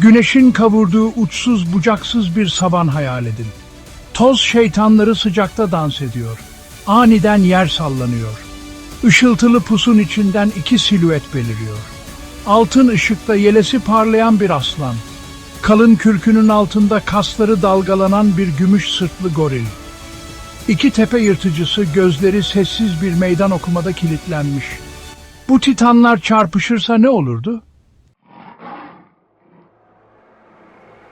Güneşin kavurduğu uçsuz bucaksız bir savan hayal edin. Toz şeytanları sıcakta dans ediyor. Aniden yer sallanıyor. Işıltılı pusun içinden iki silüet beliriyor. Altın ışıkta yelesi parlayan bir aslan. Kalın kürkünün altında kasları dalgalanan bir gümüş sırtlı goril. İki tepe yırtıcısı gözleri sessiz bir meydan okumada kilitlenmiş. Bu titanlar çarpışırsa ne olurdu?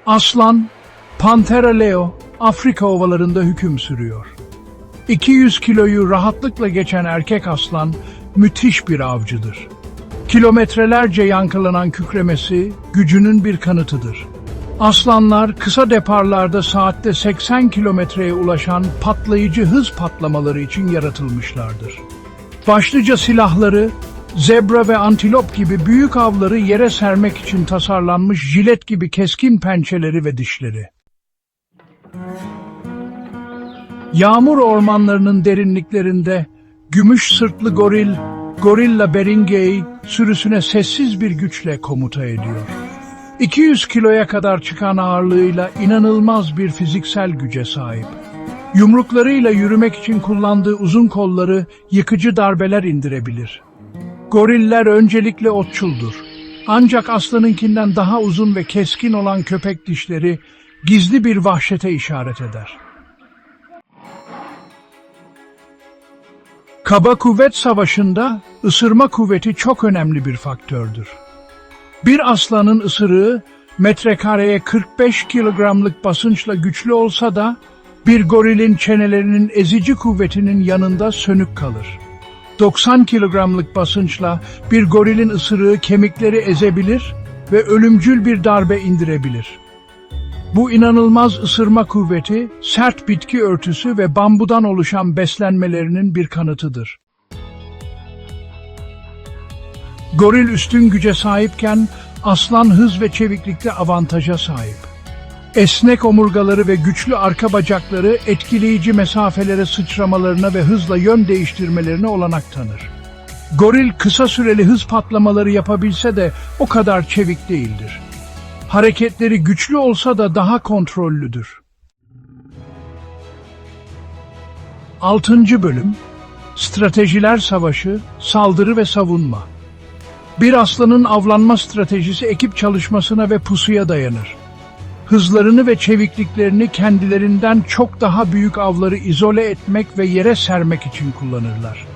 Aslan, Panthera leo, Afrika ovalarında hüküm sürüyor. 200 kiloyu rahatlıkla geçen erkek aslan müthiş bir avcıdır. Kilometrelerce yankılanan kükremesi gücünün bir kanıtıdır. Aslanlar kısa deparlarda saatte 80 kilometreye ulaşan patlayıcı hız patlamaları için yaratılmışlardır. Başlıca silahları zebra ve antilop gibi büyük avları yere sermek için tasarlanmış jilet gibi keskin pençeleri ve dişleri. Yağmur ormanlarının derinliklerinde gümüş sırtlı goril, gorilla Beringei sürüsüne sessiz bir güçle komuta ediyor. 200 kiloya kadar çıkan ağırlığıyla inanılmaz bir fiziksel güce sahip. Yumruklarıyla yürümek için kullandığı uzun kolları yıkıcı darbeler indirebilir. Goriller öncelikle otçuldur. Ancak aslanınkinden daha uzun ve keskin olan köpek dişleri gizli bir vahşete işaret eder. Kaba kuvvet savaşında ısırma kuvveti çok önemli bir faktördür. Bir aslanın ısırığı metrekareye 45 kilogramlık basınçla güçlü olsa da bir gorilin çenelerinin ezici kuvvetinin yanında sönük kalır. 90 kilogramlık basınçla bir gorilin ısırığı kemikleri ezebilir ve ölümcül bir darbe indirebilir. Bu inanılmaz ısırma kuvveti, sert bitki örtüsü ve bambudan oluşan beslenmelerinin bir kanıtıdır. Goril üstün güce sahipken aslan hız ve çeviklikte avantaja sahip. Esnek omurgaları ve güçlü arka bacakları etkileyici mesafelere sıçramalarına ve hızla yön değiştirmelerine olanak tanır. Goril kısa süreli hız patlamaları yapabilse de o kadar çevik değildir. Hareketleri güçlü olsa da daha kontrollüdür. 6. Bölüm Stratejiler Savaşı, Saldırı ve Savunma Bir aslanın avlanma stratejisi ekip çalışmasına ve pusuya dayanır. Hızlarını ve çevikliklerini kendilerinden çok daha büyük avları izole etmek ve yere sermek için kullanırlar.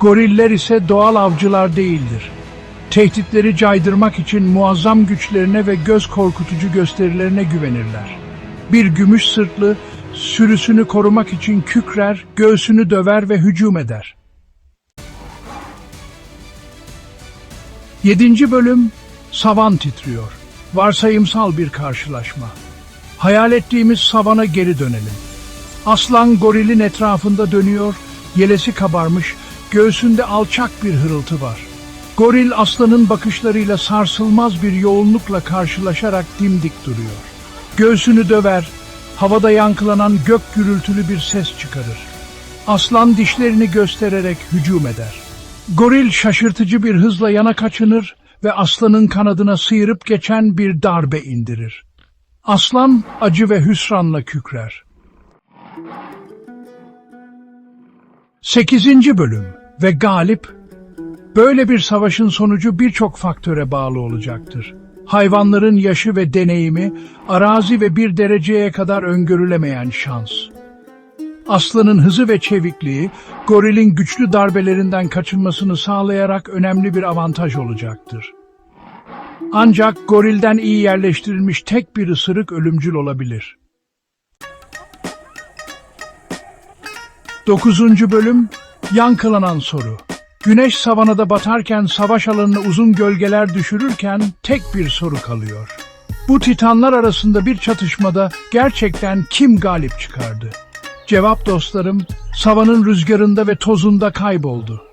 Goriller ise doğal avcılar değildir. Tehditleri caydırmak için muazzam güçlerine ve göz korkutucu gösterilerine güvenirler. Bir gümüş sırtlı sürüsünü korumak için kükrer, göğsünü döver ve hücum eder. 7. bölüm Savan titriyor. Varsayımsal bir karşılaşma. Hayal ettiğimiz savana geri dönelim. Aslan gorilin etrafında dönüyor, yelesi kabarmış, göğsünde alçak bir hırıltı var. Goril aslanın bakışlarıyla sarsılmaz bir yoğunlukla karşılaşarak dimdik duruyor. Göğsünü döver, havada yankılanan gök gürültülü bir ses çıkarır. Aslan dişlerini göstererek hücum eder. Goril şaşırtıcı bir hızla yana kaçınır ve aslanın kanadına sıyırıp geçen bir darbe indirir. Aslan acı ve hüsranla kükrer. 8. Bölüm ve galip Böyle bir savaşın sonucu birçok faktöre bağlı olacaktır. Hayvanların yaşı ve deneyimi, arazi ve bir dereceye kadar öngörülemeyen şans. Aslanın hızı ve çevikliği, gorilin güçlü darbelerinden kaçınmasını sağlayarak önemli bir avantaj olacaktır. Ancak gorilden iyi yerleştirilmiş tek bir ısırık ölümcül olabilir. 9. Bölüm Yankılanan Soru Güneş savanada batarken savaş alanına uzun gölgeler düşürürken tek bir soru kalıyor. Bu titanlar arasında bir çatışmada gerçekten kim galip çıkardı? Cevap dostlarım, savanın rüzgarında ve tozunda kayboldu.